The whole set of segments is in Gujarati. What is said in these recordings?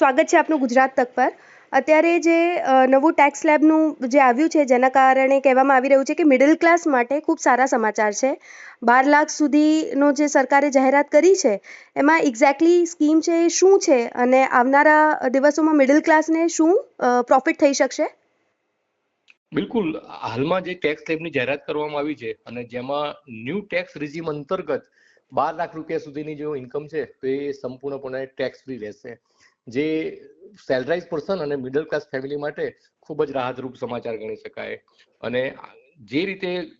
સ્વાગત છે આપનું ગુજરાત તક પર. અત્યારે જે નવું ટેક્સ સ્લેબનું જે આવ્યું છે, જેના કારણે કહેવામાં આવી રહ્યું છે કે મિડલ ક્લાસ માટે ખૂબ સારા સમાચાર છે. બાર લાખ સુધીનો જે સરકારે જાહેરાત કરી છે, એમાં એક્ઝેક્ટલી સ્કીમ છે એ શું છે અને આવનારા દિવસોમાં મિડલ ક્લાસને શું પ્રોફિટ થઈ શકશે? બિલકુલ. હાલમાં જે ટેક્સ સ્લેબની જાહેરાત કરવામાં આવી છે અને જેમાં ન્યૂ ટેક્સ રિઝિમ અંતર્ગત બાર લાખ રૂપિયા સુધીની જો ઇન્કમ છે, તો એ સંપૂર્ણપણે ટેક્સ ફ્રી રહેશે. જે સેલરાઇઝ પર્સન અને મિડલ ક્લાસ ફેમિલી માટે ખૂબ જ રાહતરૂપ સમાચાર ગણી શકાય. અને જે રીતે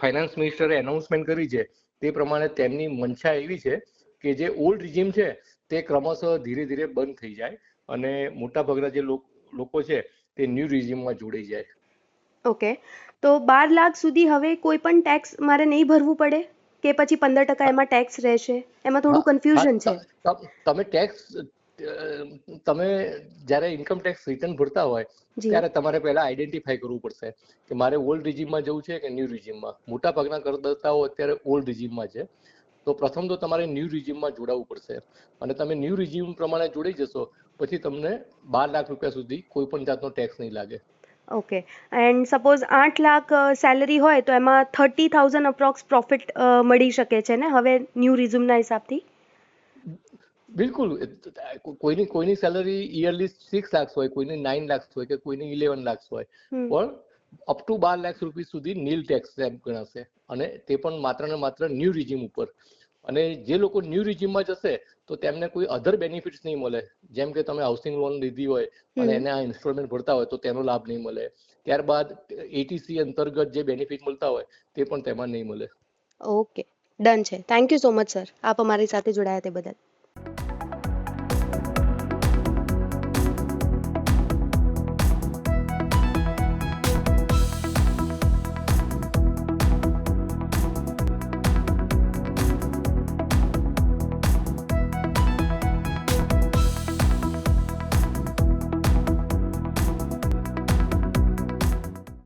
ફાઇનાન્સ મિનિસ્ટરે એનાઉન્સમેન્ટ કરી છે તે પ્રમાણે તેમની મંશા એવી છે કે જે ઓલ્ડ રિજીમ છે તે ક્રમશઃ ધીરે ધીરે બંધ થઈ જાય અને મોટાભાગના જે લોક- છે તે ન્યૂ રિઝિમમાં જોડાઈ જાય. ઓકે. તો બાર લાખ સુધી હવે કોઈ પણ ટેક્સ મારે નહીં ભરવું પડે? કે પછી પંદર ટકા એમાં ટેક્સ રહેશે? એમાં થોડું કન્ફ્યુઝન છે. તમે ટેક્સ તમે જ્યારે ઇન્કમ ટેક્સ રિટર્ન ભરતા હોય ત્યારે તમારે પહેલા આઈડેન્ટિફાઈ કરવું પડશે કે મારે ઓલ્ડ રિજીમમાં જવું છે કે ન્યૂ રિજીમમાં મોટા ભાગના કરદાતાઓ અત્યારે ઓલ્ડ રિજીમમાં છે. તો પ્રથમ તો તમારે ન્યૂ રિજીમમાં જોડાવવું પડશે. અને તમે ન્યૂ રિજીમ પ્રમાણે જોડાઈ જશો પછી તમને બાર લાખ રૂપિયા સુધી કોઈ પણ જાતનો ટેક્સ નહીં લાગે. ઓકે એન્ડ સપોઝ આઠ લાખ સેલરી હોય તો એમાં થર્ટી થાઉઝન્ડ અપ્રોક્સ પ્રોફિટ મળી શકે છે ને? હવે ન્યૂ રિઝ્યુમના હિસાબથી? બિલકુલ. કોઈની કોઈની સેલરી યરલી સિક્સ લાખ હોય કોઈની નાઇન લાખ હોય કે કોઈની ઇલેવન લાખ હોય. પણ અપ ટુ બાર લાખ રૂપિયા સુધી નીલ ટેક્સ એમ ગણાશે. અને તે પણ માત્ર ને માત્ર ન્યૂ રિજિમ ઉપર. અને જે લોકો ન્યૂ રિજિમમાં જશે તો તેમને કોઈ અધર બેનિફિટ્સ નહીં મળે. જેમ કે તમે હાઉસિંગ લોન લીધી હોય અને એને આ ઇન્સ્ટોલમેન્ટ ભરતા હોય તો તેનો લાભ નહીં મળે. ત્યારબાદ એટીસી અંતર્ગત જે બેનિફિટ મળતા હોય તે પણ તેમાં નહીં મળે. ઓકે ડન છે. Thank you so much sir આપ અમારી સાથે જોડાયા તે બદલ.